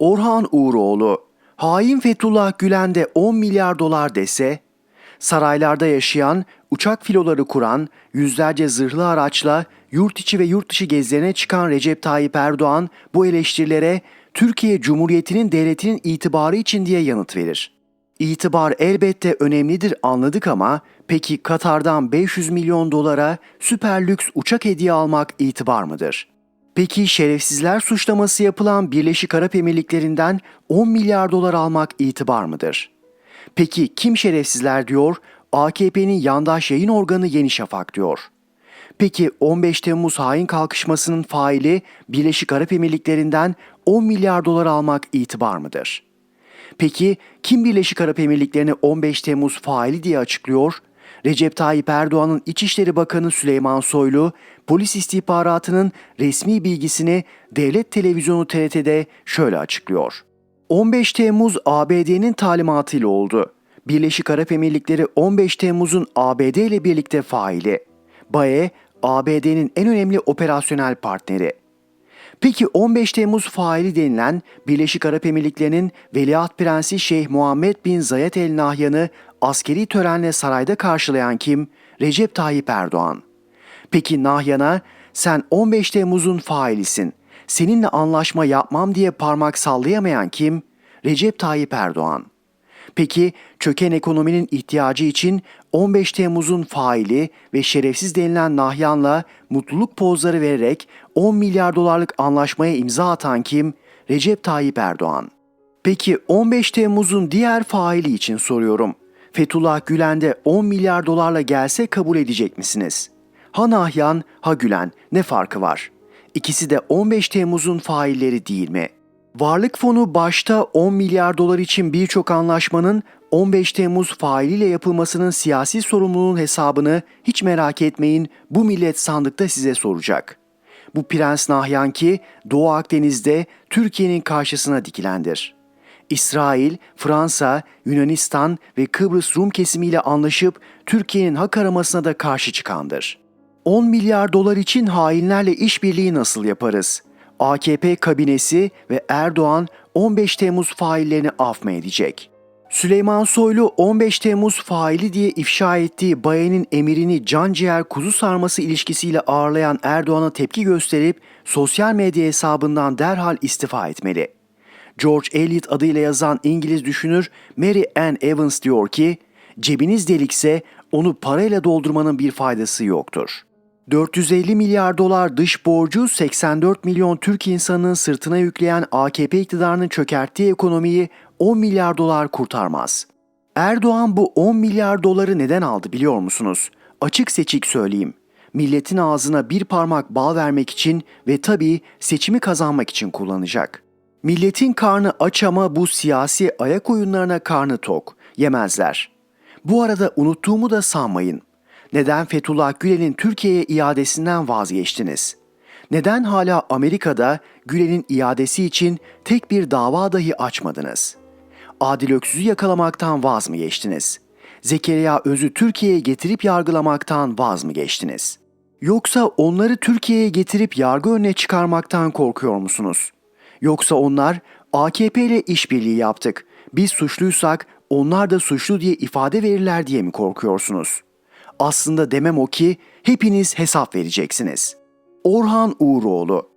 Orhan Uğuroğlu, hain Fethullah Gülen de 10 milyar dolar dese, saraylarda yaşayan, uçak filoları kuran, yüzlerce zırhlı araçla yurt içi ve yurt dışı gezilerine çıkan Recep Tayyip Erdoğan bu eleştirilere Türkiye Cumhuriyeti'nin devletinin itibarı için diye yanıt verir. İtibar elbette önemlidir anladık ama peki Katar'dan 500 milyon dolara süper lüks uçak hediye almak itibar mıdır? Peki şerefsizler suçlaması yapılan Birleşik Arap Emirlikleri'nden 10 milyar dolar almak itibar mıdır? Peki kim şerefsizler diyor? AKP'nin yandaş yayın organı Yeni Şafak diyor. Peki 15 Temmuz hain kalkışmasının faili Birleşik Arap Emirlikleri'nden 10 milyar dolar almak itibar mıdır? Peki kim Birleşik Arap Emirlikleri'ni 15 Temmuz faili diye açıklıyor? Recep Tayyip Erdoğan'ın İçişleri Bakanı Süleyman Soylu, polis istihbaratının resmi bilgisini devlet televizyonu TRT'de şöyle açıklıyor. 15 Temmuz ABD'nin talimatıyla oldu. Birleşik Arap Emirlikleri 15 Temmuz'un ABD ile birlikte faili. BAE, ABD'nin en önemli operasyonel partneri. Peki 15 Temmuz faili denilen Birleşik Arap Emirlikleri'nin Veliaht Prensi Şeyh Muhammed bin Zayed El Nahyan'ı askeri törenle sarayda karşılayan kim? Recep Tayyip Erdoğan. Peki Nahyan'a sen 15 Temmuz'un failisin. Seninle anlaşma yapmam diye parmak sallayamayan kim? Recep Tayyip Erdoğan. Peki çöken ekonominin ihtiyacı için 15 Temmuz'un faili ve şerefsiz denilen Nahyan'la mutluluk pozları vererek 10 milyar dolarlık anlaşmaya imza atan kim? Recep Tayyip Erdoğan. Peki 15 Temmuz'un diğer faili için soruyorum. Fethullah Gülen de 10 milyar dolarla gelse kabul edecek misiniz? Ha Nahyan, ha Gülen ne farkı var? İkisi de 15 Temmuz'un failleri değil mi? Varlık fonu başta 10 milyar dolar için birçok anlaşmanın 15 Temmuz failiyle yapılmasının siyasi sorumluluğun hesabını hiç merak etmeyin bu millet sandıkta size soracak. Bu Prens Nahyan ki Doğu Akdeniz'de Türkiye'nin karşısına dikilendir. İsrail, Fransa, Yunanistan ve Kıbrıs Rum kesimiyle anlaşıp Türkiye'nin hak aramasına da karşı çıkandır. 10 milyar dolar için hainlerle işbirliği nasıl yaparız? AKP kabinesi ve Erdoğan 15 Temmuz faillerini af mı edecek? Süleyman Soylu 15 Temmuz faili diye ifşa ettiği Baye'nin emirini can ciğer kuzu sarması ilişkisiyle ağırlayan Erdoğan'a tepki gösterip sosyal medya hesabından derhal istifa etmeli. George Eliot adıyla yazan İngiliz düşünür Mary Ann Evans diyor ki, cebiniz delikse onu parayla doldurmanın bir faydası yoktur. 450 milyar dolar dış borcu 84 milyon Türk insanının sırtına yükleyen AKP iktidarının çökerttiği ekonomiyi 10 milyar dolar kurtarmaz. Erdoğan bu 10 milyar doları neden aldı biliyor musunuz? Açık seçik söyleyeyim. Milletin ağzına bir parmak bal vermek için ve tabii seçimi kazanmak için kullanacak. Milletin karnı aç ama bu siyasi ayak oyunlarına karnı tok. Yemezler. Bu arada unuttuğumu da sanmayın. Neden Fethullah Gülen'in Türkiye'ye iadesinden vazgeçtiniz? Neden hala Amerika'da Gülen'in iadesi için tek bir dava dahi açmadınız? Adil Öksüz'ü yakalamaktan vaz mı geçtiniz? Zekeriya Öz'ü Türkiye'ye getirip yargılamaktan vaz mı geçtiniz? Yoksa onları Türkiye'ye getirip yargı önüne çıkarmaktan korkuyor musunuz? Yoksa onlar AKP ile işbirliği yaptık. Biz suçluysak onlar da suçlu diye ifade verirler diye mi korkuyorsunuz? Aslında demem o ki hepiniz hesap vereceksiniz. Orhan Uğuroğlu